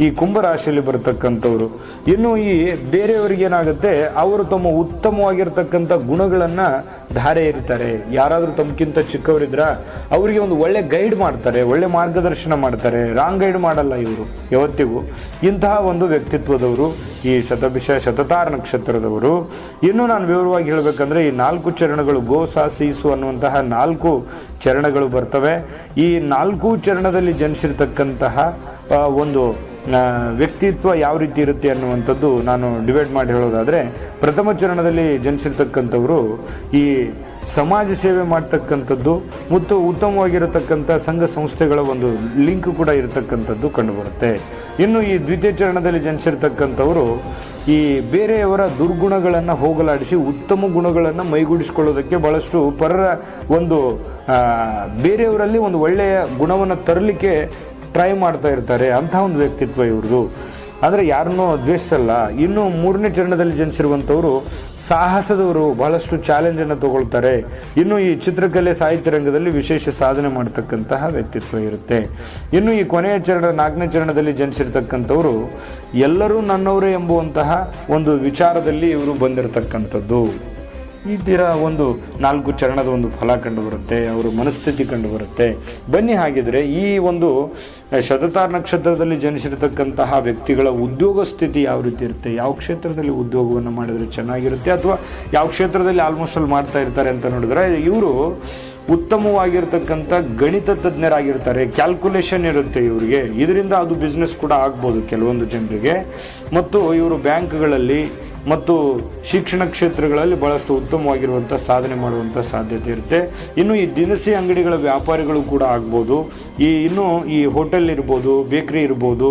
ಈ ಕುಂಭರಾಶಿಯಲ್ಲಿ ಬರತಕ್ಕಂಥವ್ರು. ಇನ್ನು ಈ ಬೇರೆಯವರಿಗೆ ಏನಾಗುತ್ತೆ, ಅವರು ತಮ್ಮ ಉತ್ತಮವಾಗಿರ್ತಕ್ಕಂಥ ಗುಣಗಳನ್ನ ಧಾರೆ ಇರ್ತಾರೆ ಯಾರಾದರೂ ತಮ್ಗಿಂತ ಚಿಕ್ಕವರಿದ್ರ, ಅವರಿಗೆ ಒಂದು ಒಳ್ಳೆ ಗೈಡ್ ಮಾಡ್ತಾರೆ, ಒಳ್ಳೆ ಮಾರ್ಗದರ್ಶನ ಮಾಡ್ತಾರೆ. ರಾಂಗ್ ಗೈಡ್ ಮಾಡಲ್ಲ ಇವರು, ಯಾವತ್ತಿಗೂ. ಇಂತಹ ಒಂದು ವ್ಯಕ್ತಿತ್ವದವರು, ಈ ಶತಭಿಷ, ಶತತಾರ ನಕ್ಷತ್ರದವರು. ಇನ್ನು ನಾನು ವಿವರವಾಗಿ ಹೇಳಬೇಕಂದ್ರೆ, ಈ ನಾಲ್ಕು ಚರಣಗಳು, ಗೋ, ಸಾ ಅನ್ನುವಂತಹ ನಾಲ್ಕು ಚರಣಗಳು ಬರ್ತವೆ. ಈ ನಾಲ್ಕು ಚರಣದಲ್ಲಿ ಜನಿಸಿರ್ತಕ್ಕಂತಹ ಒಂದು ವ್ಯಕ್ತಿತ್ವ ಯಾವ ರೀತಿ ಇರುತ್ತೆ ಅನ್ನುವಂಥದ್ದು ನಾನು ಡಿವೈಡ್ ಮಾಡಿ ಹೇಳೋದಾದರೆ, ಪ್ರಥಮ ಚರಣದಲ್ಲಿ ಜನಿಸಿರ್ತಕ್ಕಂಥವರು ಈ ಸಮಾಜ ಸೇವೆ ಮಾಡ್ತಕ್ಕಂಥದ್ದು ಮತ್ತು ಉತ್ತಮವಾಗಿರತಕ್ಕಂಥ ಸಂಘ ಸಂಸ್ಥೆಗಳ ಒಂದು ಲಿಂಕ್ ಕೂಡ ಇರತಕ್ಕಂಥದ್ದು ಕಂಡುಬರುತ್ತೆ. ಇನ್ನು ಈ ದ್ವಿತೀಯ ಚರಣದಲ್ಲಿ ಜನಿಸಿರ್ತಕ್ಕಂಥವರು ಈ ಬೇರೆಯವರ ದುರ್ಗುಣಗಳನ್ನು ಹೋಗಲಾಡಿಸಿ ಉತ್ತಮ ಗುಣಗಳನ್ನು ಮೈಗೂಡಿಸ್ಕೊಳ್ಳೋದಕ್ಕೆ ಬಹಳಷ್ಟು ಪರರ ಒಂದು ಬೇರೆಯವರಲ್ಲಿ ಒಂದು ಒಳ್ಳೆಯ ಗುಣವನ್ನು ತರಲಿಕ್ಕೆ ಟ್ರೈ ಮಾಡ್ತಾ ಇರ್ತಾರೆ ಅಂತಹ ಒಂದು ವ್ಯಕ್ತಿತ್ವ ಇವ್ರದ್ದು ಅಂದರೆ ಯಾರನ್ನೂ ದ್ವೇಷಿಸಲ್ಲ. ಇನ್ನು ಮೂರನೇ ಚರಣದಲ್ಲಿ ಜನಿಸಿರುವಂಥವರು ಸಾಹಸದವರು ಬಹಳಷ್ಟು ಚಾಲೆಂಜ್ ಅನ್ನು ತಗೊಳ್ತಾರೆ. ಇನ್ನು ಈ ಚಿತ್ರಕಲೆ ಸಾಹಿತ್ಯ ರಂಗದಲ್ಲಿ ವಿಶೇಷ ಸಾಧನೆ ಮಾಡತಕ್ಕಂತಹ ವ್ಯಕ್ತಿತ್ವ ಇರುತ್ತೆ. ಇನ್ನು ಈ ಕೊನೆಯ ಚರಣ, ನಾಲ್ಕನೇ ಚರಣದಲ್ಲಿ ಜನಿಸಿರ್ತಕ್ಕಂಥವರು ಎಲ್ಲರೂ ನನ್ನವರೇ ಎಂಬುವಂತಹ ಒಂದು ವಿಚಾರದಲ್ಲಿ ಇವರು ಬಂದಿರತಕ್ಕಂಥದ್ದು. ಈ ಒಂದು ನಾಲ್ಕು ಚರಣದ ಒಂದು ಫಲ ಕಂಡು ಬರುತ್ತೆ ಅವರ ಮನಸ್ಥಿತಿ ಕಂಡು ಬರುತ್ತೆ ಬನ್ನಿ ಹಾಗಿದ್ರೆ ಈ ಒಂದು ಶತತಾರ ನಕ್ಷತ್ರದಲ್ಲಿ ಜನಿಸಿರತಕ್ಕಂತಹ ವ್ಯಕ್ತಿಗಳ ಉದ್ಯೋಗ ಸ್ಥಿತಿ ಯಾವ ರೀತಿ ಇರುತ್ತೆ? ಯಾವ ಕ್ಷೇತ್ರದಲ್ಲಿ ಉದ್ಯೋಗವನ್ನು ಮಾಡಿದ್ರೆ ಚೆನ್ನಾಗಿರುತ್ತೆ? ಅಥವಾ ಯಾವ ಕ್ಷೇತ್ರದಲ್ಲಿ ಆಲ್ಮೋಸ್ಟ್ ಅಲ್ಲಿ ಮಾಡ್ತಾ ಇರ್ತಾರೆ ಅಂತ ನೋಡಿದ್ರೆ, ಇವರು ಉತ್ತಮವಾಗಿರ್ತಕ್ಕಂಥ ಗಣಿತ ತಜ್ಞರಾಗಿರ್ತಾರೆ. ಕ್ಯಾಲ್ಕುಲೇಷನ್ ಇರುತ್ತೆ ಇವರಿಗೆ. ಇದರಿಂದ ಅದು ಬಿಸ್ನೆಸ್ ಕೂಡ ಆಗ್ಬೋದು ಕೆಲವೊಂದು ಜನರಿಗೆ. ಮತ್ತು ಇವರು ಬ್ಯಾಂಕ್ಗಳಲ್ಲಿ ಮತ್ತು ಶಿಕ್ಷಣ ಕ್ಷೇತ್ರಗಳಲ್ಲಿ ಬಹಳಷ್ಟು ಉತ್ತಮವಾಗಿರುವಂಥ ಸಾಧನೆ ಮಾಡುವಂಥ ಸಾಧ್ಯತೆ ಇರುತ್ತೆ. ಇನ್ನು ಈ ದಿನಸಿ ಅಂಗಡಿಗಳ ವ್ಯಾಪಾರಿಗಳು ಕೂಡ ಆಗ್ಬೋದು. ಈ ಇನ್ನು ಈ ಹೋಟೆಲ್ ಇರ್ಬೋದು, ಬೇಕ್ರಿ ಇರ್ಬೋದು.